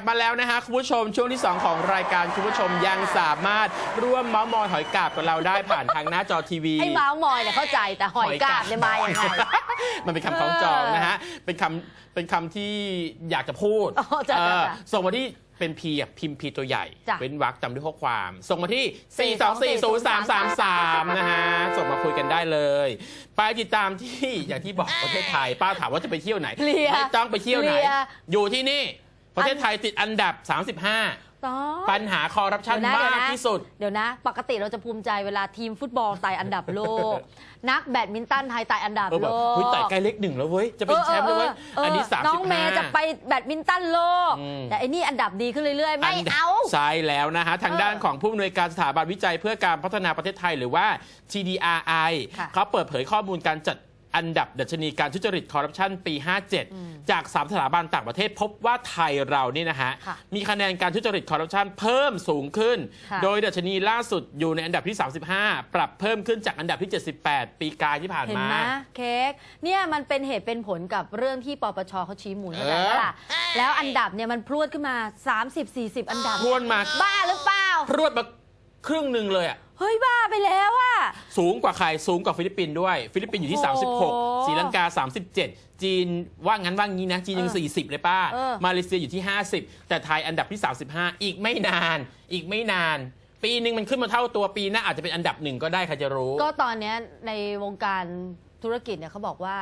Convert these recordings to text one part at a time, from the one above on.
กลับมาแล้วนะฮะคุณผู้ชมช่วงที่ 2 ของรายการคุณผู้ชมยังสามารถร่วมเมาส์มอยหอยกาบกับเราได้ผ่านทางหน้าจอทีวี ไอ้เมาส์มอยเนี่ยเข้าใจแต่หอยกาบเนี่ยมาอย่างไร มันเป็นคำคล้องจองนะฮะ เป็นคำเป็นคำที่อยากจะพูดอ๋อจ้ะเออจ้ะส่งมาที่เป็นพีอะพิมพ์พีตัวใหญ่ จ้ะเว้นวรรคจำด้วยข้อความ ส่งมาที่ 4240333 นะฮะ ส่งมาคุยกันได้เลย ไปติดตามที่อย่างที่บอกประเทศไทย ป้าถามว่าจะไปเที่ยวไหนเคลียร์ไม่ต้องไปเที่ยวไหนเคลียร์อยู่ที่นี่ ประเทศไทยติดอันดับ 35อ๋อปัญหาคอร์รัปชันเดี๋ยวนะมากเดี๋ยวนะที่สุด เดี๋ยวนะ ปกติเราจะภูมิใจเวลาทีมฟุตบอลไต่อันดับโลก นักแบดมินตันไทยไต่อันดับเออแบโลบกเฮ้ยแต่ใกล้เลขหนึ่งแล้วเว้ย จะเป็นแชมป์แล้วเว้ย อันนี้35น้องเมย์จะไปแบดมินตันโลกอืมแต่ไอ้นี่อันดับดีขึ้นเรื่อยๆ ไม่นดับเอาใช่แล้วนะฮะ ทางเออด้านของผู้อำนวยการสถาบันวิจัยเพื่อการพัฒนาประเทศไทยหรือว่า TDRI ค่ะเขาเปิดเผยข้อมูลการจัด อันดับดัชนีการทุจริตคอร์รัปชันปี 57 จาก 3 สถาบันต่างประเทศพบว่าไทยเรานี่นะฮะค่ะมีคะแนนการทุจริตคอร์รัปชันเพิ่มสูงขึ้นค่ะโดยดัชนีล่าสุดอยู่ในอันดับที่ 35 ปรับเพิ่มขึ้นจากอันดับที่ 78 ปีกายที่ผ่านเห็นมาไหมเค้กเนี่ยมันเป็นเหตุเป็นผลกับเรื่องที่ปปชเขาชี้มูลเข้าใจไหมเออล่ะแล้วอันดับเนี่ยมันพรวดขึ้นมา 30-40 อันดับพรวดมาบ้าหรือเปล่าพรวดมาครึ่งหนึ่งเลยอะ เฮ้ยบ้าไปแล้วอะ สูงกว่าใครสูงกว่าฟิลิปปินส์ด้วย ฟิลิปปินส์อยู่ที่ โอ้โห36ศรีลังกา 37 จีนว่างั้นว่างี้นะ จีนยัง เออ40 เลยป้า เออ มาเลเซียอยู่ที่ 50 แต่ไทยอันดับที่ 35 อีกไม่นาน อีกไม่นาน ปีหนึ่งมันขึ้นมาเท่าตัวปีหน้าอาจจะเป็นอันดับหนึ่งก็ได้ใครจะรู้ ก็ตอนเนี้ยในวงการธุรกิจเนี่ยเขาบอกว่า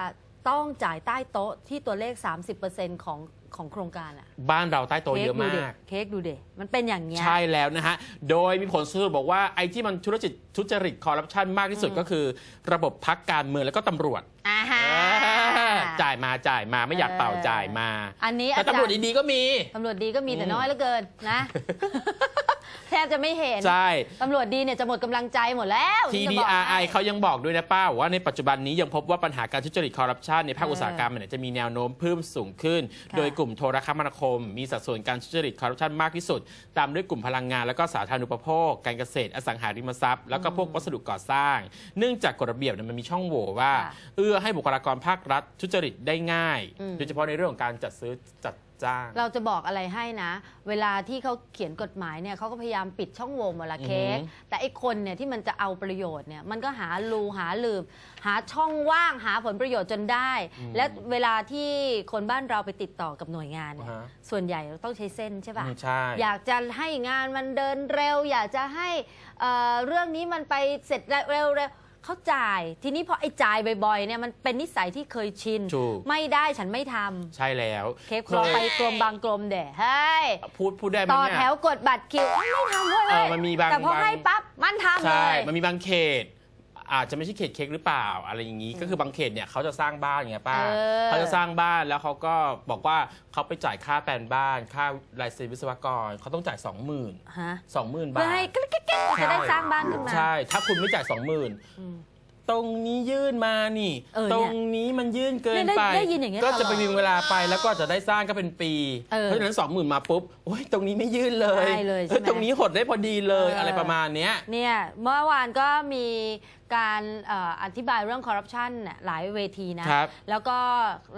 ต้องจ่ายใต้โต๊ะที่ตัวเลข 30%ของ ของโครงการอะ บ้านเราใต้โตะเยอะดูมาเดกเค้กดูเดมันเป็นอย่างเงี้ย ใช่แล้วนะฮะ โดยมีผลสรุปบอกว่าไอ้ที่มันธุรกิจทุจริตคอร์รัปชันมากที่สุดก็คือ ระบบพักการเมืองแล้วก็ตำรวจอ่าฮะอ่าจ่ายมาจ่ายมาไม่อยากเป่าจ่ายมา อันนี้แต่อาจารตำรวจย์ดีๆก็มี ตำรวจดีก็มีแต่อืมน้อยเหลือเกินนะ แทบจะไม่เห็น ใช่ ตำรวจดีเนี่ยจะหมดกำลังใจหมดแล้วจะบอกให้ TDRI เขายังบอกด้วยนะป้าว่าในปัจจุบันนี้ยังพบว่าปัญหาการทุจริตคอร์รัปชันในภาคเอออุตสาหกรรมเนี่ยจะมีแนวโน้มเพิ่มสูงขึ้นค่ะโดยกลุ่มโทรคมนาคม มีสัดส่วนการทุจริตคอร์รัปชันมากที่สุด ตามด้วยกลุ่มพลังงานแล้วก็สาธารณูปโภค การเกษตร อสังหาริมทรัพย์ แล้วก็พวกวัสดุก่อสร้าง เนื่องจากกฎระเบียบเนี่ยมันมีช่องโหว่ว่าค่ะเอื้อให้บุคลากรภาครัฐทุจริตได้ง่ายอืมโดยเฉพาะในเรื่องของการจัดซื้อจัด จ้าง เราจะบอกอะไรให้นะ เวลาที่เขาเขียนกฎหมายเนี่ยเขาก็พยายามปิดช่องโหว่หมดละเค้กอือหือ แต่ไอ้คนเนี่ยที่มันจะเอาประโยชน์เนี่ยมันก็หารูหาลืมหาช่องว่างหาผลประโยชน์จนได้ และเวลาที่คนบ้านเราไปติดต่อกับหน่วยงานเนี่ยอ่าฮะ ส่วนใหญ่ต้องใช้เส้นใช่ปะอืมใช่ อยากจะให้งานมันเดินเร็ว อยากจะให้เอ่อเรื่องนี้มันไปเสร็จเร็วๆ เขาจ่าย ทีนี้พอไอ้จ่ายบ่อยๆเนี่ยมันเป็นนิสัยที่เคยชิน ถูก ไม่ได้ฉันไม่ทำใช่แล้วเคปรอไปกรมบางกรมเด่เฮ้ยพูดพูดได้ไหมต่อเนี่ย แถวกดบัตรคิวเอ้ยไม่ทำเว้ยเออมันมีบางแต่พอบาง ให้ปั๊บมันทำเลใช่ ย มันมีบางเขต อาจจะไม่ใช่เขตเค้กหรือเปล่า อะไรอย่างนี้ ก็คือบางเขตเนี่ยเขาจะสร้างบ้านอย่างเงี้ยป้าเออ เขาจะสร้างบ้านแล้วเขาก็บอกว่าเขาไปจ่ายค่าแปลนบ้าน ค่าลายเซ็นวิศวกรเขาต้องจ่าย 20,000 ฮะ20,000เพื่บาอท ให้กิ๊กกิ๊กกิ๊ก จะได้สร้างบ้านขึ้นมา ใช่ ถ้าคุณไม่จ่าย20,000อืมตรงนี้ยื่นมานี่ เออตเนี่รยงนี้มันยื่นเกินเนี่ยได้ไปได้ยินอย่างเงี้ยก็จะตลอดไปมีเวลาไปแล้วก็จะได้สร้างก็เป็นปี เออเพราะฉะนั้น20,000มาปุ๊บโอ้ยตรงนี้ไม่ยื่นเลยได้เลยใช่ไหม อ้ตรงนี้หดได้พอดีเลยเออออะไรประมาณเนี้ย เนี่ยเมื่อวานก็มีการเอ่ออธิบายเรื่องคอร์รัปชันน่ะหลายเวทีนะ ครับแล้วก็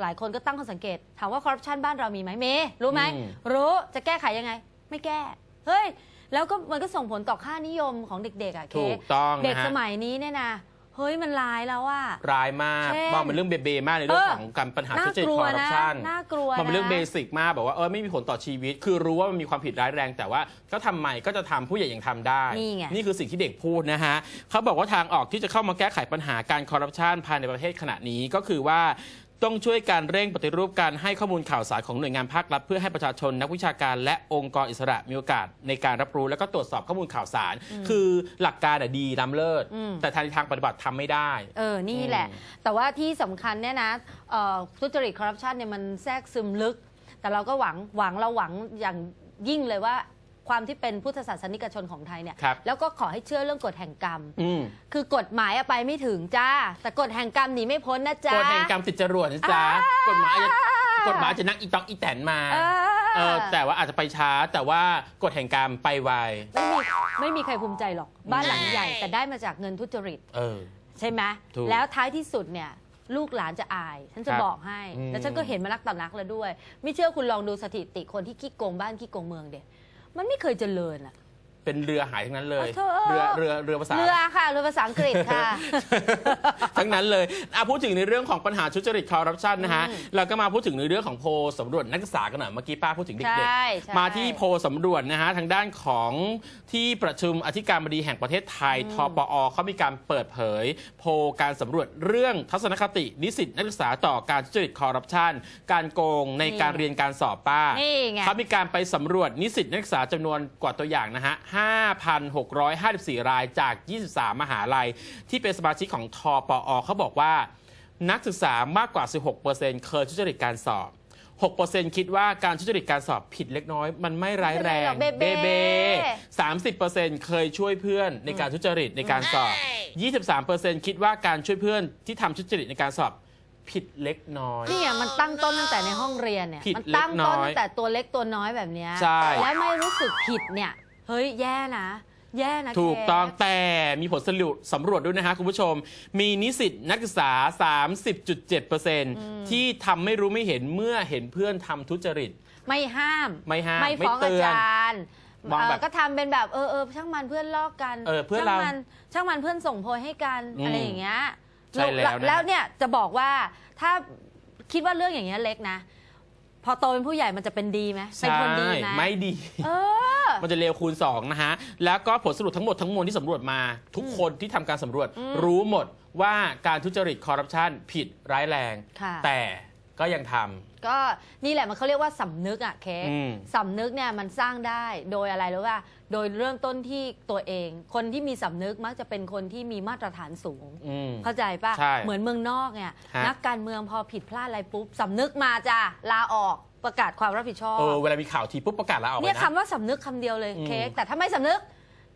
หลายคนก็ตั้งข้อสังเกต ถามว่าคอร์รัปชันบ้านเรามีไหมเมย์รู้ไหม อืม รู้จะแก้ไขยังไง ไม่แก้ เฮ้ย แล้วก็มันก็ส่งผลต่อค่านิยมของเด็กๆอะถูเค้กต้องเด็กนะฮะสมัยนี้เนี่ยนะเฮ้ยมันร้ายแล้วอะ ร้ายมากเช่นมองเป็นเรื่องเบเบมากในเรื่องเออของการปัญหาน่าทุจริตกลัควอร์รัปนะชันน่ากลัวมันเป็นเรื่องนะเบสิกมากแบบว่าเออไม่มีผลต่อชีวิต คือรู้ว่ามันมีความผิดร้ายแรงแต่ว่าก็ทำไมก็จะทำผู้ใหญ่ยังทำได้นี่ไงนี่คือสิ่งที่เด็กพูดนะฮะเขาบอกว่าทางออกที่จะเข้ามาแก้ไขปัญหาการคอร์รัปชันภายในประเทศขณะนี้ก็คือว่า ต้องช่วยการเร่งปฏิรูปการให้ข้อมูลข่าวสารของหน่วยงานภาครัฐ เพื่อให้ประชาชนนักวิชาการและองค์กรอิสระมีโอกาสในการรับรู้และก็ตรวจสอบข้อมูลข่าวสาร คือหลักการอะดีล้ำเลิศอืมแต่ทางทางปฏิบัติทำไม่ได้ เออ นี่แหละอืมแต่ว่าที่สำคัญเนี่ยนะเอ่อทุจริตคอร์รัปชันเนี่ยมันแทรกซึมลึก แต่เราก็หวังหวังเราหวังอย่างยิ่งเลยว่า ความที่เป็นพุทธศาสนิกชนของไทยเนี่ย ครับ แล้วก็ขอให้เชื่อเรื่องกฎแห่งกรรม อืมคือกฎหมายอะไปไม่ถึงจ้า แต่กฎแห่งกรรมหนีไม่พ้นนะจ๊ะกฎแห่งกรรมติดจรวดนะจ๊ะอ่ากฎหมายจะกฎหมายจะนั่งอีตอกอีแตนมาเออเออแต่ว่าอาจจะไปช้าแต่ว่ากฎแห่งกรรมไปไวไม่มีไม่มีใครภูมิใจหรอกบ้านหลังใหญ่ แต่ได้มาจากเงินทุจริต เออ ใช่ไหมถูกแล้วท้ายที่สุดเนี่ย ลูกหลานจะอาย ฉันจะครับบอกให้ อืม แล้วฉันก็เห็นมานักต่อนักแล้วด้วย ไม่เชื่อคุณลองดูสถิติคนที่ขี้โกงบ้านขี้โกงเมืองเด็ มันไม่เคยเจริญอะ เป็นเรือหายทั้งนั้นเลยเอาเถอะเรือเรือเรือภาษา เรือค่ะเรือภาษาอังกฤษค่ะ ทั้งนั้นเลยอะพูดถึงในเรื่องของปัญหาทุจริตคอร์รัปชันนะฮะอืมเราก็มาพูดถึงในเรื่องของโพลสำรวจนักศึกษากันหน่อย เมื่อกี้ป้าพูดถึงเด็กใช่ใช่ๆ มาที่โพลสำรวจนะฮะ ทางด้านของที่ประชุมอธิการบดีแห่งประเทศไทย ทปอเขามีการเปิดเผย โพลการสำรวจเรื่องทัศนคตินิสิตนักศึกษาต่อการทุจริตคอร์รัปชัน การโกงในการเรียนการสอบป้านี่ไง เขามีการไปสำรวจนิสิตนักศึกษาจำนวนกว่าตัวอย่างนะฮะ5,654 รายจาก 23 มหาลัย ที่เป็นสมาชิกของทอปอเขาบอกว่านักศึกษามากกว่า 16%เคยทุจริตการสอบ 6%คิดว่าการทุจริตการสอบผิดเล็กน้อย มันไม่ร้ายแรงไม่เป็นไรหรอกเบเบ้สามสิบเปอร์เซ็นต์เคยช่วยเพื่อนในการทุจริตในการสอบ 23เปอร์เซ็นต์คิดว่าการช่วยเพื่อนที่ทำทุจริตในการสอบผิดเล็กน้อยนี่อะมันตั้งต้นตั้งแต่ในห้องเรียนเนี่ยผิดมัตั้งต้นเล็กน้อยตั้งแต่ตัวเล็กตัวน้อยแบบเนี้ยใช่แล้วไม่รู้สึกผิดเนี่ย เฮ้ย แย่นะ แย่นะถูกต้องเคแต่มีผลสรุปสำรวจด้วยนะฮะคุณผู้ชม มีนิสิตนักศึกษา 30.7%ที่ทำไม่รู้ไม่เห็นเมื่อเห็นเพื่อนทำทุจริต ไม่ห้าม ไม่ห้ามไม่ฟ้องไม่เตือาอนจารย์มองแบบเอ่อก็ทำเป็นแบบเออเออช่างมันเพื่อนลอกกันเออเพื่อนช่างเรามันช่างมันเพื่อนส่งโพยให้กันอืมอะไรอย่างเงี้ยใช่แล้วนะ แล้วเนี่ยจะบอกว่าถ้าคิดว่าเรื่องอย่างเงี้ยเล็กนะ พอโตเป็นผู้ใหญ่มันจะเป็นดีไหมเป็นคนดีไหมไม่ดี เออ มันจะเร็วคูณ 2 นะฮะ แล้วก็ผลสรุปทั้งหมดทั้งมวลที่สำรวจมา ทุกคนที่ทำการสำรวจอืมรู้หมดว่าการทุจริตคอร์รัปชันผิดร้ายแรง ค่ะ แต่ก็ยังทก็นี่แหละมันเขาเรียกว่าสำนึกอะเค้กอืม สำนึกเนี่ยมันสร้างได้โดยอะไรรู้ป่ะ โดยเริ่มต้นที่ตัวเอง คนที่มีสำนึกมักจะเป็นคนที่มีมาตรฐานสูงำอืม เข้าใจป่ะใช่เหมือนเมืองนอกเนี่ยฮะ นักการเมืองพอผิดพลาดอะไรปุ๊บสำนึกมาจ้ะลาออกประกาศความรับผิดชอบ เออเวลามีข่าวทีปุ๊บประกาศแล้วเอาไปเนี่ยนะ คำว่าสำนึกคำเดียวเลยอืม เค้กแต่ถ้าไม่สำนึก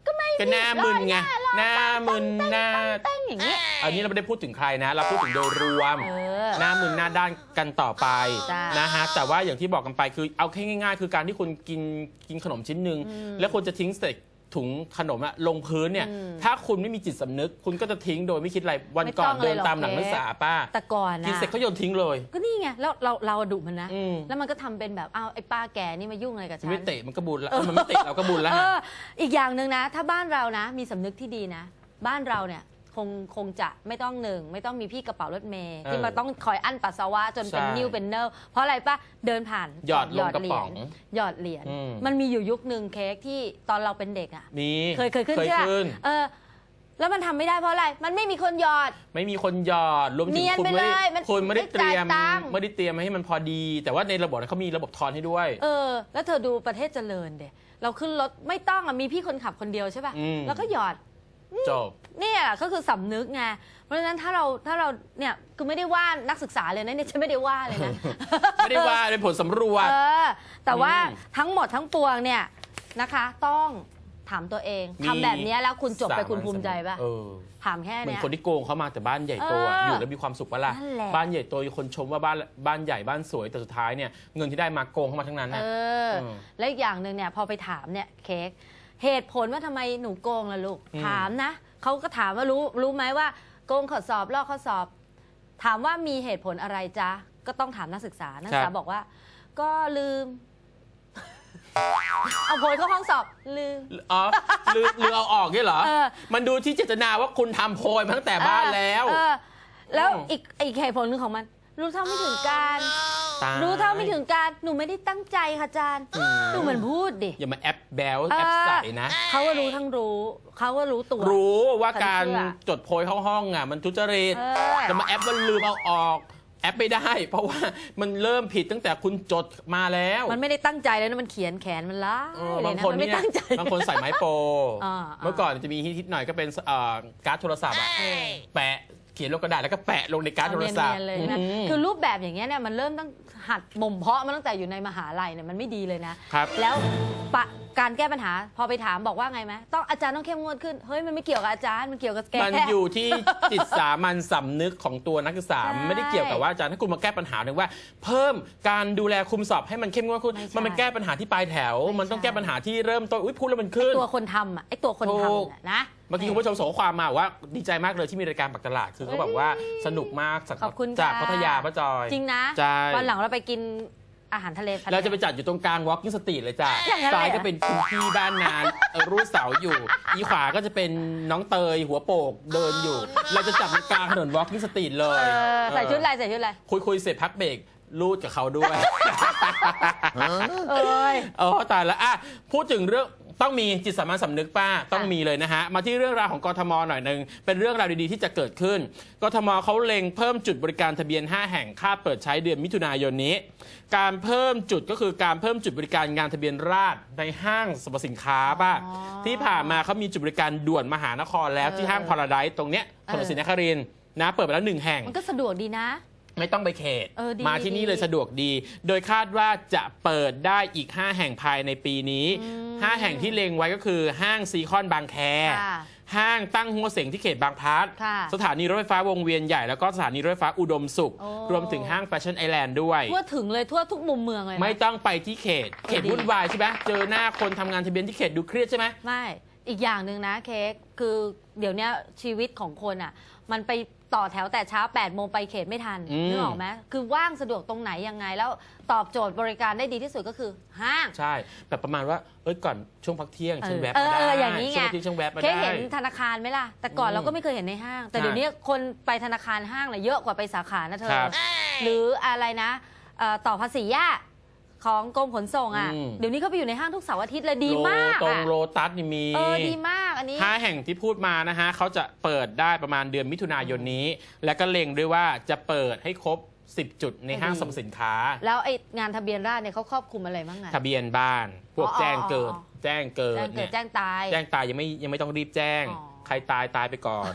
ก็ไม่ก็หน้ามึนไงหน้ามึนหน้าเต้นอย่างนี้อันนี้เราไม่ได้พูดถึงใครนะ เราพูดถึงโดยรวมเออหน้ามึนหน้าด้านกันต่อไปจ้ะนะฮะแต่ว่าอย่างที่บอกกันไปคือเอาแค่ง่าย ๆ คือการที่คุณกินกินขนมชิ้นหนึ่งอืมแล้วคุณจะทิ้งเศษ ถุงขนมอะลงพื้นเนี่ยอืมถ้าคุณไม่มีจิตสำนึก คุณก็จะทิ้งโดยไม่คิดอะไรวันไม่ก่อต้นองเดินเลยหรอกตามหลังเค้นักกศึกษาป้าแต่ก่อนกินนะเสร็จเขาโยนทิ้งเลยก็นี่ไงแล้วเราเราดุมันนะ อืมแล้วมันก็ทำเป็นแบบอ้าวไอ้ป้าแกนี่มายุ่งอะไรกับฉัน ไม่เตะมันก็บุญแล้วมันไม่เตะเราก็บุญแล้วเอฮะ ออีกอย่างหนึ่งนะ ถ้าบ้านเรานะ มีสำนึกที่ดีนะ บ้านเราเนี่ย คงคงจะไม่ต้องหนึ่งไม่ต้องมีพี่กระเป๋ารถเมย์ที่มาต้องคอยอั้นปัสสาวะจนเป็นใช่นิ้วเป็นเนิลเพราะอะไรปะเดินผ่านหยอดลงกระป๋องเหรียญหยอดเหรียญอืม มันมีอยู่ยุคหนึ่งเค้กที่ตอนเราเป็นเด็กอะ มีเคยเคยขึ้นเคยใช่ปะขึ้นเออ แล้วมันทำไม่ได้เพราะอะไร มันไม่มีคนหยอด ไม่มีคนหยอดรวมถึเนีงยนคุณไปไม่ได้เลยมันคุณไม่ได้ไม่เตรียมจ่ายตังค์ ไม่ได้เตรียมให้มันพอดี แต่ว่าในระบบนั้นเขามีระบบทอนให้ด้วย เออ แล้วเธอดูประเทศเจริญเดเราขึ้นรถไม่ต้องอะมีพี่คนขับคนเดียวใช่ป่ะ อืม แล้วก็หยอดจบ เนี่ยก็คือสำนึกไงเพราะฉะนั้นถ้าเราถ้าเราเนี่ยคือไม่ได้ว่านักศึกษาเลยนะเนี่ยฉันไม่ได้ว่าเลยนะ ไม่ได้ว่าเป็นผลสำรวจ เออ แต่ว่าอืมทั้งหมดทั้งปวงเนี่ยนะคะ ต้องถามตัวเองมี ทำแบบเนี้ยแล้วคุณจบไปสาคุณภูมิใจป่ะเออถามแค่เหมือนเนี้ย คนที่โกงเข้ามาแต่บ้านใหญ่โตอะเออออยู่แล้วมีความสุขปะล่ะนั่นแหละ บ้านใหญ่โตมีคนชมว่าบ้านบ้านใหญ่บ้านสวยแต่สุดท้ายเนี่ยเงินที่ได้มาโกงเข้ามาทั้งนั้นเอนะออืมและอีกอย่างหนึ่งเนี่ยพอไปถามเนี่ยเค้กเหตุผลว่าทำไมหนูโกงล่ะลูก อืมถามนะ เขาก็ถามว่ารู้รู้ไหมว่าโกงข้อสอบลอกข้อสอบ ถามว่ามีเหตุผลอะไรจ๊ะ ก็ต้องถามนักศึกษา นักศึกษาบอกว่า ก็ลืม เอาโพยเข้าห้องสอบลืม อ๋อลืมลืมเอาออกเนี่ยเหรอ เออ มันดูที่เจตนาว่าคุณทำโพยมาตั้งแต่บ้านแล้ว เออแล้วอืมอีกอีกเหตุผลหนึ่งของมัน รู้เท่าไม่ถึงการ ตายรู้เท่าไม่ถึงการหนูไม่ได้ตั้งใจค่ะอาจารย์อืมดูเหมือนพูดดิ อย่ามาแอปแบลแอปใส่นะ เขาก็รู้ทั้งรู้ เขาก็รู้ตัว รู้ว่าการฉันเชื่อจดโพยเข้าห้องอะ มันทุจริตเออแต่มาแอปมันลืมเอาออก แอปไม่ได้ เพราะว่ามันเริ่มผิดตั้งแต่คุณจดมาแล้วมันไม่ได้ตั้งใจเลยนะมันเขียนแขนมันล้าเออเลบายงนะคนมันไม่เนี่ยตั้งใจ บางคนใส่ไม้โปรอ่า เมื่อก่อนจะมีฮิตๆหน่อยก็เป็นเอ่อการ์ดโทรศัพท์อะเออแปะ เขียนลงกระดาษแล้วก็แปะลงในการ์ดโทรศัพท์ เอาเนียนๆเลยนะ อืมคือรูปแบบอย่างเงี้ยเนี่ยมันเริ่มตั้งหัดบ่มเพาะมาตั้งแต่อยู่ในมหาลัยเนี่ยมันไม่ดีเลยนะ ครับ แล้วปะ การแก้ปัญหา พอไปถามบอกว่าไงไหมต้องอาจารย์ต้องเข้มงวดขึ้น เฮ้ยมันไม่เกี่ยวกับอาจารย์มันเกี่ยวกับแก มันอยู่ที่จิตสามัญสำนึกของตัวนักศึกษาใช่มันไม่ได้เกี่ยวกับว่าอาจารย์ถ้าคุณมาแก้ปัญหาหนึ่งว่า เพิ่มการดูแลคุมสอบให้มันเข้มงวดขึ้นไม่ใช่มันเป็นแก้ปัญหาที่ปลายแถว ไม่ใช่มันต้องแก้ปัญหาที่เริ่มต้นอุ้ยพูดแล้วมันขึ้น ตัวคนทำอะไอ้ตัวคนถูกทำน่ะนะ เมื่อกี้คุณผู้ชมส่งข้อความมาว่าดีใจมากเลยที่มีรายการปักตลาดคือเขาบอกว่าสนุกมากจากขอบคุณจากค่ะ พัทยาป้าจอย จริงนะ ใช่ วันหลังเราไปกิน อาหารทะเลพัทย เราจะไปจัดอยู่ตรงกลาง walking street เลยจ้ะอย่างนั้นเลยซ้ายเหรอก็เป็นคุณพี่บ้านนานเออรูดเสาอยู่ อีขวาก็จะเป็นน้องเตยหัวโปกเดินอยู่ เราจะจัดตรงกลางถนน walking street เลยเออใส่ชุดอะไรเอใส่ชุดอะไรอคุยคุยเสร็จพักเบรกรูดกับเขาด้วย เอ้ย โอ้ตายแล้วอะพูดถึงเรื่อง ต้องมีจิตสามัญสำนึกป้าต้องมีเลยนะฮะมาที่เรื่องราวของกทมหน่อยหนึ่งเป็นเรื่องราวดีๆที่จะเกิดขึ้นกทมเขาเล็งเพิ่มจุดบริการทะเบียน 5 แห่งค่าเปิดใช้เดือนมิถุนายนนี้ การเพิ่มจุดก็คือการเพิ่มจุดบริการงานทะเบียนราษฎร์ในห้างสรรพสินค้าป้าอ๋อที่ผ่านมาเขามีจุดบริการด่วนมหานครแล้วเออที่ห้างพาราไดซ์ตรงเนี้ยถนนศรีนครินทร์นะเปิดไปแล้วหนึ่งแห่ง มันก็สะดวกดีนะ ไม่ต้องไปเขต เออดีมาที่นี่ดีเลยสะดวกดี โดยคาดว่าจะเปิดได้อีก 5 แห่งภายในปีนี้ อืม5 แห่งที่เล็งไว้ก็คือห้างซีคอนบางแค ค่ะห้างตั้งหัวเสงที่เขตบางพลัดค่ะสถานีรถไฟฟ้าวงเวียนใหญ่แล้วก็สถานีรถไฟฟ้าอุดมสุข โอ้ รวมถึงห้างแฟชั่นไอแลนด์ด้วย ทั่วถึงเลยทั่วทุกมุมเมืองเลยนะ ไม่ต้องไปที่เขต เขตดี วุ่นวายใช่ไหมเจอหน้าคนทำงานทะเบียนที่เขตดูเครียดใช่ไหม ไม่ อีกอย่างหนึ่งนะเค้กคือ เดี๋ยวเนี้ยชีวิตของคนอะ มันไปต่อแถวแต่เช้า8ปดโมงไปเขตไม่ทันอืม นึกออกไหมคือว่างสะดวกตรงไหนยังไง แล้วตอบโจทย์บริการได้ดีที่สุดก็คือห้าง ใช่แบบประมาณว่าเอ้ยก่อนช่วงพักเที่ยงฉันแวะเอมาอได้เอออย่างนี้ไง ช่วงพักเที่ยงฉันแวะมาเค้กได้เห็นธนาคารไหมล่ะ แต่ก่อนอืมเราก็ไม่เคยเห็นในห้าง แต่ใช่ เดี๋ยวนี้คนไปธนาคารห้างน่ะเยอะกว่าไปสาขานะเธอ ครับ หรืออะไรนะเอ่อต่อภาษีย่า ของกรมขนส่งอะ อืม เดี๋ยวนี้เขาไปอยู่ในห้างทุกเสาร์อาทิตย์เลยดีโลมากตรงอะโลตัสนี่มี เออดีมากอันนี้ ห้าแห่งที่พูดมานะฮะเขาจะเปิดได้ประมาณเดือนมิถุนายนนี้ และก็เล็งด้วยว่าจะเปิดให้ครบ 10 จุดในห้างดีสรรพสินค้า แล้วไอ้งานทะเบียนราษฎร์เนี่ยเขาครอบคลุมอะไรบ้างอะ ทะเบียนบ้าน พวกอ๋อแจ้งเกิด อ๋อ แจ้งเกิแจ้ดงเกิเนี่ดยแจ้งตาย แจ้งตายยังไม่ยังไม่ต้องรีบแจ้ง อ๋อ ใครตายตายไปก่อน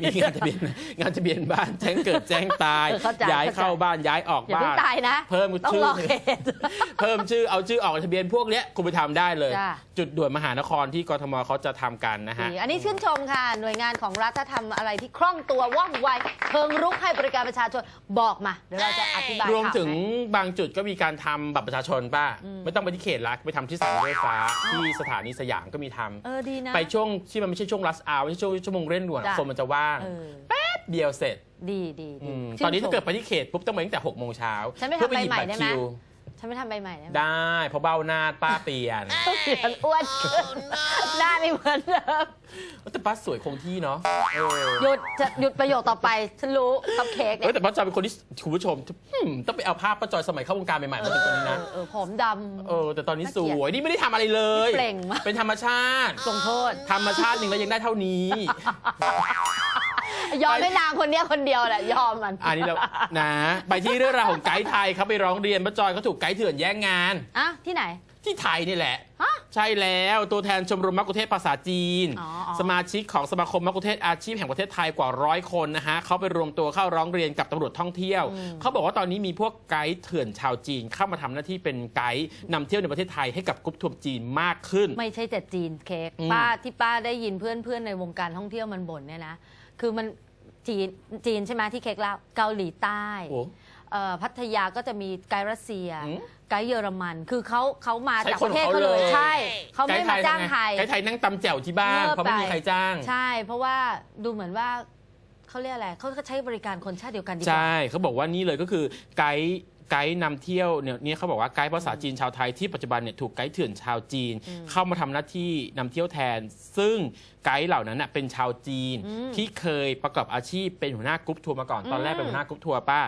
มีงานทะเบียนงานทะเบียนบ้านแจ้งเกิดแจ้งตายเออเข้าใจย้ายเข้าใจเข้าบ้านย้ายออกอย่าบ้าเพิ่งนตายนะเพิ่มต้องชื่อรอเขตเพิ่มชื่อเอาชื่อออกทะเบียนพวกเนี้ยคุณไปทำได้เลยจ้ะจุดด่วนมหานครที่กทมเขาจะทำกันนะฮะดีอันนี้ชื่นชมค่ะหน่วยงานของรัฐถ้าทำอะไรที่คล่องตัวว่องไวเชิงรุกให้บริการประชาชนบอกมาเดี๋ยวเราจะอธิบายรวมข่าถึงให้บางจุดก็มีการทำบัตรประชาชนป้าอืมไม่ต้องไปที่เขตรักไปทำที่สถานีรถไฟฟ้าที่สถานีสยามก็มีทำเออดีนะไปช่วงที่มันไม่ใช่ช่วงรัสอาไม่ใช่ช่วงชั่วโมงเร่งด่วนจ้ะคนมันจะว่าง เออ แป๊บเดียวเสร็จดีดีอืดีมชื่ตอนนี้ชถ้ามเกิดไปที่เขตปุ๊บต้องไปตั้งแต่6กโมงเช้าฉันไม่เพื่อทำใบหยิบใหม่บัตรได้ไหมคิว ฉันไม่ทำใบใหม่ได้ไหมได้เพราะเบ้าหน้าป้าเปลี่ยนเสียนอ้วนหน้าไม่เหมือนเดิมแต่ป้าสวยคงที่เนาะเออหยุดจะหยุดประโยคต่อไปฉันรู้คัพเค้กเอเนี่อยแต่ป้าจอยเป็นคนที่คุณผู้ชมอืมต้องไปเอาภาพป้าจอยสมัยเข้าวงการใหม่ๆมาถึงตอนนี้นะ เออเออผมด เออแต่ตอนนี้น่าสเกลียดวยนี่ไม่ได้ทำอะไรเลยเปล่งมากเป็นธรรมชาติำทรงโทษ ธรรมชาติหนึ่งแล้วยังได้เท่านี้ ยอมให้นางคนเนี้ยคนเดียวแหละยอมมันอันนี้เรานะ ไปที่เรื่องราวของไกด์ไทยเขาไปร้องเรียนป้าจอยเขาถูกไกด์เถื่อนแย่งงาน อะที่ไหน ที่ไทยนี่แหละ ฮะ ใช่แล้วตัวแทนชมรมมักคุเทศก์ภาษาจีน อ๋ออ๋อ สมาชิกของสมาคมมักคุเทศก์อาชีพแห่งประเทศไทยกว่าร้อยคนนะฮะเขาไปรวมตัวเข้าร้องเรียนกับตำรวจท่องเที่ยว เขาบอกว่าตอนนี้มีพวกไกด์เถื่อนชาวจีน เข้ามาทำหน้าที่เป็นไกด์นำเที่ยวในประเทศไทยให้กับกรุ๊ปทัวร์จีนมากขึ้น ไม่ใช่แต่จีนเค้กอืม ป้าที่ป้าได้ยินเพื่อนเพื่อนๆในวงการท่องเที่ยวมันบ่นเนี่ยนะ คือมันจีนจีนใช่ไหมที่เค้กเล่าเกาหลีใต้โอ้ เอ่อพัทยาก็จะมีไกด์รัสเซีย อืมไกด์เยอรมัน คือเขาเขามาใช้จากคปนระเทศของเขาเขาเลย เลย ใช่ เขาไม่มาจ้างไทย ไกด์ไทยนั่งตำแจ่วที่บ้านเลิกเพราะไม่มีไปใครจ้าง ใช่ เพราะว่าดูเหมือนว่าเขาเรียกอะไรเขาก็ใช้บริการคนชาติเดียวกันดีกว่า ใช่เขาบอกว่านี่เลยก็คือไกด์ ไกด์นำเที่ยวเนี่ยเนี่ยเขาบอกว่าไกด์ภาษาจีนชาวไทยที่ปัจจุบันเนี่ยถูกไกด์เถื่อนชาวจีนอืมเข้ามาทำหน้าที่นำเที่ยวแทน ซึ่งไกด์เหล่านั้นน่ะเป็นชาวจีนอืมที่เคยประกอบอาชีพเป็นหัวหน้ากรุ๊ปทัวร์มาก่อนตอนแรกอืมเป็นหัวหน้ากรุ๊ปทัวร์ป้า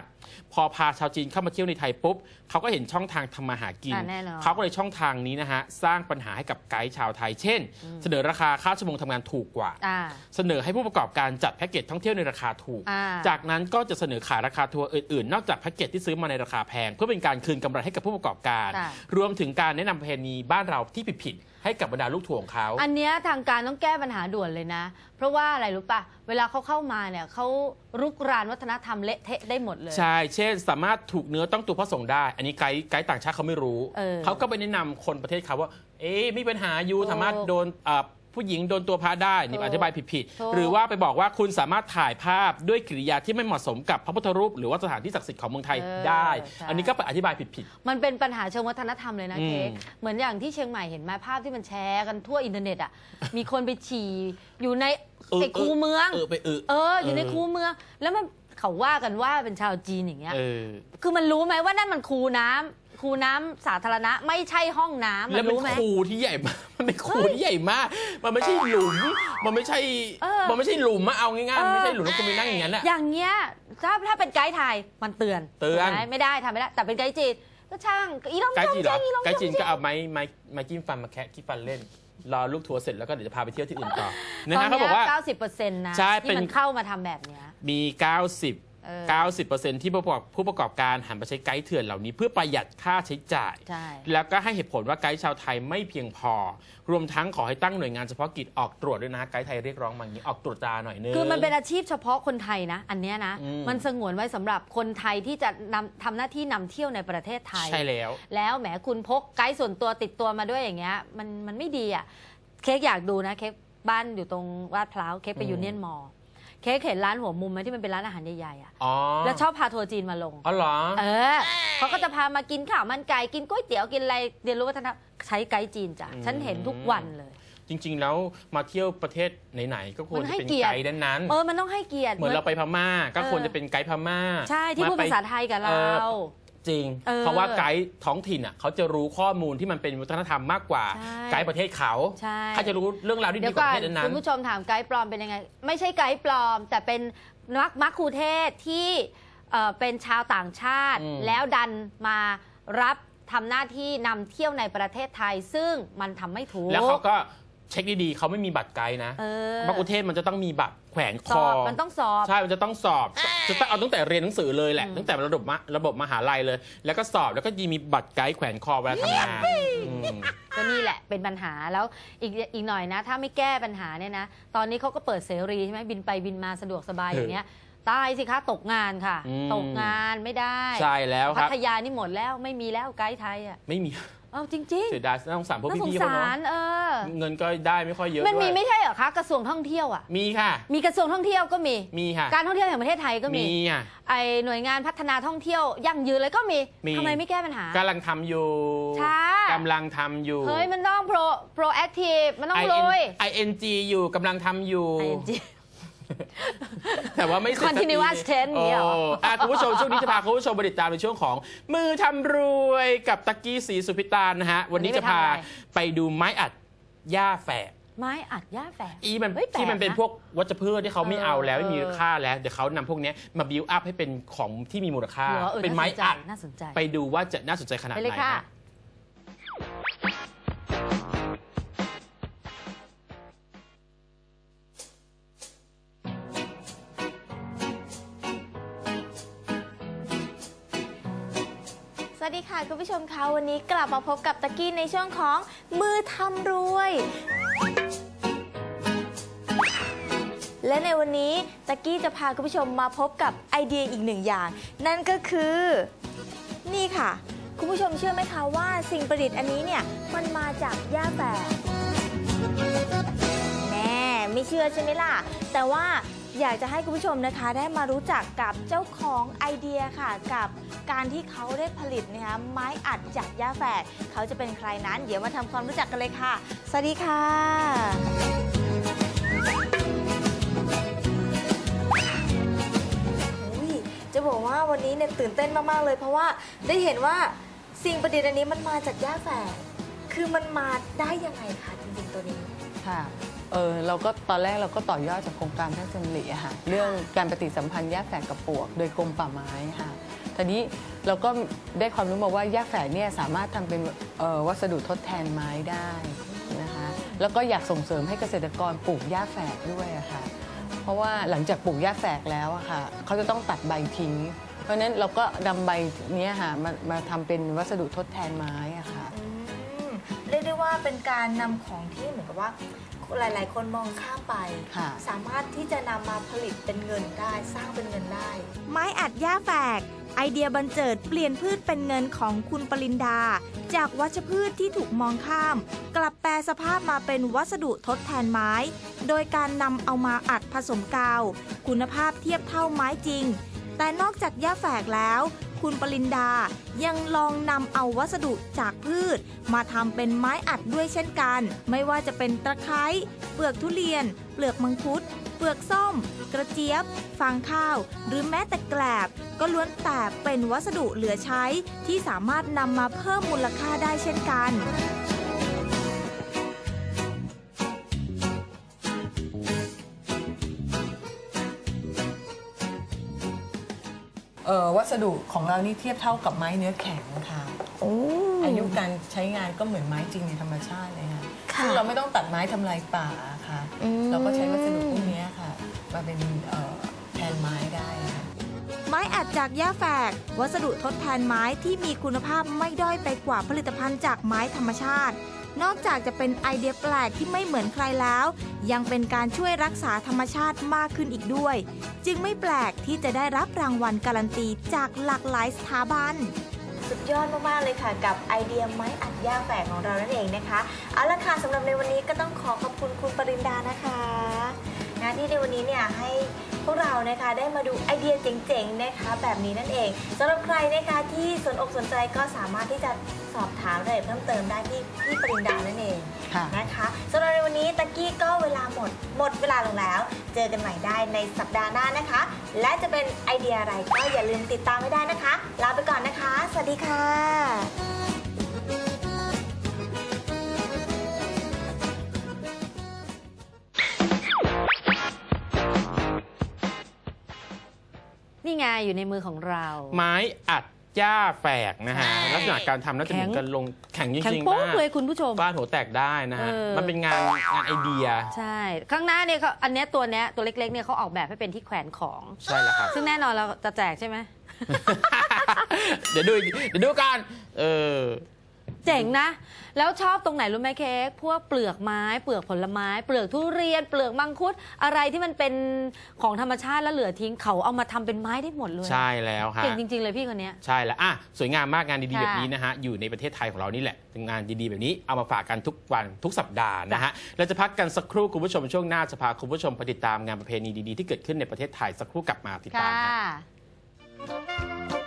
พอพาชาวจีนเข้ามาเที่ยวในไทยปุ๊บเขาก็เห็นช่องทางทำมาหากิน อะแน่นอน เขาก็เลยช่องทางนี้นะฮะสร้างปัญหาให้กับไกด์ชาวไทย เช่น เสนอราคาค่าชั่วโมงทำงานถูกกว่า อ่า เสนอให้ผู้ประกอบการจัดแพ็กเกจท่องเที่ยวในราคาถูก อ่า จากนั้นก็จะเสนอขายราคาทัวร์อื่นๆ นอกจากแพ็กเกจที่ซื้อมาในราคาแพง เพื่อเป็นการคืนกำไรให้กับผู้ประกอบการ ค่ะ รวมถึงการแนะนำประเพณีบ้านเราที่ผิดๆให้กับบรรดาลูกทัวร์ของเขา อันเนี้ยทางการต้องแก้ปัญหาด่วนเลยนะ เพราะว่าอะไรรู้ปะเวลาเขาเข้ามาเนี่ยเขารุกรานวัฒนธรรมเละเทะได้หมดเลย ใช่ เช่น สามารถถูกเนื้อต้องตัวพระสงฆ์ได้ อันนี้ไกด์ไกด์ต่างชาติเขาไม่รู้ เออเขาก็ไปแนะนำคนประเทศเขาว่า เอ๊ะมีปัญหาอยู่ถูกสามารถโดนเอ่อ ผู้หญิงโดนตัวพระได้นี่ถูกอธิบายผิดถูก ๆ หรือว่าไปบอกว่าคุณสามารถถ่ายภาพด้วยกิริยาที่ไม่เหมาะสมกับพระพุทธรูป หรือว่าสถานที่ศักดิ์สิทธิ์ของเมืองไทยเออได้ใช่ อันนี้ก็ไปอธิบายผิด มันเป็นปัญหาเชิงวัฒนธรรมเลยนะอืม เค้กเหมือนอย่างที่เชียงใหม่เห็นไหมภาพที่มันแชร์กันทั่วอินเทอร์เน็ตอะ มีคนไปฉี่อยู่ในเออไอ้คูเมืองๆเออไปเออเออ อยู่ในเออคูเมือง แล้วมันเขาว่ากันว่าเป็นชาวจีนอย่างเงี้ย เออ คือมันรู้ไหมว่านั่นมันคูน้ำ คูน้ำสาธารณะไม่ใช่ห้องน้ำมัแล้วนเป็นรู้ไหม คูที่ใหญ่มากมันเป็นคูที่ใหญ่มาก มันไม่ใช่หลุม มันไม่ใช่ เออมันไม่ใช่หลุมมาเอาง่ายๆ มันไม่ใช่หลุมแล้วคุณไปนั่งอย่างนั้นอะ อย่างเงี้ยถ้าถ้าเป็นไกด์ไทยมันเตือนเตือน ถูกไหมไม่ได้ทำไม่ได้ แต่เป็นไกด์จีนก็ช่างอีลองไกด์จงจีนเหรเจองอีลองไกด์จีนจงก็เอาไม้ไม้ไม้จิ้มฟันมาแคะขี้ฟันเล่น รอลูกทัวร์เสร็จแล้วก็เดี๋ยวจะพาไปเที่ยวที่อื่นต่อนะตอนฮะเขาเนี้บอกว่าเก้าสิบเปอร์เซ็นต์นะใช่ที่เป็น มันเข้ามาทำแบบเนี้ย มี 90เออ 90%ที่ผู้ประกอบผู้ประกอบการหันไปใช้ไกด์เถื่อนเหล่านี้ เพื่อประหยัดค่าใช้จ่าย ใช่ แล้วก็ให้เหตุผลว่าไกด์ชาวไทยไม่เพียงพอ รวมทั้งขอให้ตั้งหน่วยงานเฉพาะกิจออกตรวจด้วยนะไกด์ไทยเรียกร้องมาอย่างนี้ออกตรวจตราหน่อยนึง คือมันเป็นอาชีพเฉพาะคนไทยนะ อันเนี้ยนะ อืม มันสงวนไว้สำหรับคนไทยที่จะนำทำหน้าที่นำเที่ยวในประเทศไทย ใช่แล้ว แล้วแหมคุณพกไกด์ส่วนตัวติดตัวมาด้วยอย่างเงี้ยมันมันไม่ดีอะ เค้กอยากดูนะ เค้กบ้านอยู่ตรงลาดพร้าวเค้กไปอืม ยูเนียนมอลล์ เค้กเห็นร้านหัวมุมไหมที่มันเป็นร้านอาหารใหญ่ๆอะอ๋อแล้วชอบพาทัวร์จีนมาลง อ๋อเหรอ เออเขาก็จะพามากินข้าวมันไก่กินก๋วยเตี๋ยวกินอะไรเรียนรู้วัฒนธรรมใช้ไกด์จีนจ้ะอืม ฉันเห็นทุกวันเลย จริง ๆ แล้วมาเที่ยวประเทศไหน ๆ ก็ควรมันจะให้เป็นเกียรติไกด์นั้นเออมันต้องให้เกียรติเหมือนเราไปพม่า ก็เออ ควรจะเป็นไกด์พม่าใช่ที่พูดไปภาษาไทยกับเราเออ จริง เออเพราะว่าไกด์ท้องถิ่นอะเขาจะรู้ข้อมูลที่มันเป็นวัฒนธรรมมากกว่า ใช่ ไกด์ประเทศเขาใช่เขาจะรู้เรื่องราวที่เดี๋ดียวกว่าก่อปนระเทศนั้นคุณผู้ชมถามไกด์ปลอมเป็นยังไง ไม่ใช่ไกด์ปลอม แต่เป็นนักมัคคูเทศก์ที่เอ่อเป็นชาวต่างชาติอืมแล้วดันมารับทำหน้าที่นำเที่ยวในประเทศไทย ซึ่งมันทำไม่ถูกแล้วเขาก็ เช็คดีๆเขาไม่มีบัตรไกด์นะเออมะกุเทศมันจะต้องมีบัตรแขวนคสออบมันต้องสอบ ใช่ มันจะต้องสอบ จะต้องเอาตั้งแต่เรียนหนังสือเลยแหละอืมตั้งแต่ระบบมะระบบมหาลัยเลย แล้วก็สอบแล้วก็มีบัตรไกด์แขวนคอเวลาทำงานอืม ก็นี่แหละเป็นปัญหาแล้วอีกอีกหน่อยนะ ถ้าไม่แก้ปัญหาเนี่ยนะ ตอนนี้เขาก็เปิดเสรีใช่ไหมบินไปบินมาสะดวกสบายเออออย่างเงี้ยตายสิคะตกงานค่ะ อืม ตกงานไม่ได้ใช่แล้วคพัรับ ทยานี่หมดแล้วไม่มีแล้วไกด์ไทยอะ ไม่มี เอาจริงเสียดายน่าสงสารพวกๆน่าสงพี่ๆเขาสาเนาะรเออ เงินก็ได้ไม่ค่อยเยอะมันมีด้วยไม่ใช่เหรอคะกระทรวงท่องเที่ยวอะ มีค่ะ มีกระทรวงท่องเที่ยวก็มี มีค่ะการท่องเที่ยวแห่งประเทศไทยก็มี มีอะ ไอหน่วยงานพัฒนาท่องเที่ยวยั่งยืนเลยก็มีมี ทำไมไม่แก้ปัญหา กำลังทำอยู่ช้า กำลังทำอยู่ เฮ้ยมันต้องโปรโปรแอคทีฟมันต้องลุย I N G อยู่กำลังทำอยู่ ING แต่ว่าไม่เสร็จสักที Continuous tense อย่างเงี้ยเหรอโอะคุณผู้ชมช่วงนี้จะพาคุณผู้ชมไปติดตามในช่วงของ มือทำรวยกับตะกี้สีสุพิตานนะฮะ วันนี้จะพาไปดูไม้อัดหญ้าแฝก ไม้อัดหญ้าแฝกอีมันเฮ้ยแปลกที่มันเป็นนะพวกวัชพืชที่เขาไม่เอาแล้วเออไม่มีค่าแล้ว เดี๋ยวเขานำพวกเนี้ยมาบิวอัพให้เป็นของที่มีมูลค่าหัวออเป็นไม้าสใจอัดน่าสนใจ ไปดูว่าจะน่าสนใจขนาดไปไหเลนยค่ะนะสวัสดีค่ะ คุณผู้ชมคะวันนี้กลับมาพบกับตะกี้ในช่วงของมือทำรวย และในวันนี้ตะกี้จะพาคุณผู้ชมมาพบกับไอเดียอีกหนึ่งอย่าง นั่นก็คือ นี่ค่ะ คุณผู้ชมเชื่อไหมคะว่าสิ่งประดิษฐ์อันนี้เนี่ยมันมาจากหญ้าแฝกแน่ไม่เชื่อใช่ไหมล่ะ แต่ว่า อยากจะให้คุณผู้ชมนะคะได้มารู้จักกับเจ้าของไอเดียค่ะ กับการที่เขาได้ผลิตนะคะไม้อัดจากหญ้าแฝกเขาจะเป็นใครนั้น เดี๋ยวมาทำความรู้จักกันเลยค่ะ สวัสดีค่ะอุ๊ยจะบอกว่าวันนี้เนี่ยตื่นเต้นมาก ๆ เลย เพราะว่าได้เห็นว่าสิ่งประดิษฐ์อันนี้มันมาจากหญ้าแฝกคือมันมาได้ยังไงคะจริงๆตัวนี้ ค่ะ เออเราก็ตอนแรกเราก็ต่อยอดจากโครงการพระราชดำริอะค่ะเรื่องการปฏิสัมพันธ์หญ้าแฝกกับปวก โดยกรมป่าไม้ค่ะทีนี้เราก็ได้ความรู้มาว่าหญ้าแฝกเนี่ยสามารถทำเป็นออวัสดุทดแทนไม้ได้นะคะแล้วก็อยากส่งเสริมให้เกษตรกรปลูกหญ้าแฝกด้วยค่ะเพราะว่าหลังจากปลูกหญ้าแฝกแล้วอะค่ะเขาจะต้องตัดใบทิ้ง เพราะฉะนั้นเราก็นำใบเนี้ยค่ะมามาทำเป็นวัสดุทดแทนไม้อะค่ะอืมเรียกได้ว่าเป็นการนำของที่เหมือนกับว่า หลาย ๆ คนมองข้ามไป ค่ะ สามารถที่จะนำมาผลิตเป็นเงินได้ สร้างเป็นเงินได้ ไม้อัดหญ้าแฝก ไอเดียบันเจิดเปลี่ยนพืชเป็นเงินของคุณปรินดา จากวัชพืชที่ถูกมองข้าม กลับแปลสภาพมาเป็นวัสดุทดแทนไม้ โดยการนำเอามาอัดผสมกาว คุณภาพเทียบเท่าไม้จริง แต่นอกจากหญ้าแฝกแล้ว คุณปรินดายังลองนำเอาวัสดุจากพืช มาทำเป็นไม้อัดด้วยเช่นกัน ไม่ว่าจะเป็นตะไคร้เปลือกทุเรียน เปลือกมังคุด เปลือกส้ม กระเจี๊ยบ ฟางข้าว หรือแม้แต่แกลบ ก็ล้วนแต่เป็นวัสดุเหลือใช้ที่สามารถนำมาเพิ่มมูลค่าได้เช่นกัน อ่อวัสดุของเรานี่เทียบเท่ากับไม้เนื้อแข็งค่ะอายุการใช้งานก็เหมือนไม้จริงในธรรมชาติเลยค่ะค่ะ ซึ่งเราไม่ต้องตัดไม้ทำลายป่าค่ะ อืม เราก็ใช้วัสดุพวกเนี้ยค่ะ มาเป็นเอ่อแทนไม้ได้ค่ะ ไม้อัดจากหญ้าแฝก วัสดุทดแทนไม้ที่มีคุณภาพไม่ด้อยไปกว่าผลิตภัณฑ์จากไม้ธรรมชาติ นอกจากจะเป็นไอเดียแปลกที่ไม่เหมือนใครแล้ว ยังเป็นการช่วยรักษาธรรมชาติมากขึ้นอีกด้วย จึงไม่แปลกที่จะได้รับรางวัลการันตีจากหลากหลายสถาบัน สุดยอดมากๆเลยค่ะ กับไอเดียไม้อัดหญ้าแฝกของเรานั่นเองนะคะ เอาละค่ะสำหรับในวันนี้ก็ต้องขอขอบคุณคุณปรินดานะคะนะที่ในวันนี้เนี่ยให้ พวกเรานะคะได้มาดูไอเดียเจ๋งๆนะคะ แบบนี้นั่นเองสำหรับใครนะคะที่สนอกสนใจก็สามารถที่จะสอบถามรายละเอียดเพิ่มเติมได้ที่พี่ปรินดานั่นเองค่ะ นะคะสำหรับในวันนี้ตะกี้ก็เวลาหมด หมดเวลาลงแล้ว เจอกันใหม่ได้ในสัปดาห์หน้านะคะ และจะเป็นไอเดียอะไรก็อย่าลืมติดตามไม่ได้นะคะ ลาไปก่อนนะคะ สวัสดีค่ะ ไงอยู่ในมือของเรา ไม้อัดหญ้าแฝกนะฮะ ใช่ลักษณะการทำน่าจะเหมือนกันลงแข็งจแข็งริงๆโป๊กมากเลยคุณผู้ชมบ้านหัวแตกได้นะฮะ เออ มันเป็นงานงานไอเดีย ใช่ ข้างหน้าเนี่ยเขาอันเนี้ยตัวเนี้ยตัวเล็กๆเนี่ยเขาออกแบบให้เป็นที่แขวนของ ใช่แล้วครับ ซึ่งแน่นอนเราจะแจกใช่ไหม เดี๋ยวดูอีกเดี๋ยวดูกันเออ เจ๋งนะ แล้วชอบตรงไหนรู้ไหมเค้กพวกเปลือกไม้ เปลือกผลไม้ เปลือกทุเรียน เปลือกมังคุด อะไรที่มันเป็นของธรรมชาติแล้วเหลือทิ้งเขาเอามาทำเป็นไม้ได้หมดเลยใช่แล้วฮะ เก่งจริง ๆ เลยพี่คนเนี้ย ใช่แล้วอะสวยงามมากงานดีๆค่ะแบบนี้นะฮะ อยู่ในประเทศไทยของเรานี่แหละ งานดีๆแบบนี้เอามาฝากกันทุกวันทุกสัปดาห์นะฮะเราจะพักกันสักครู่คุณผู้ชมช่วงหน้าจะพาคุณผู้ชมไปติดตามงานประเพณีดีๆที่เกิดขึ้นในประเทศไทยสักครู่กลับมาติดตามค่ะฮะ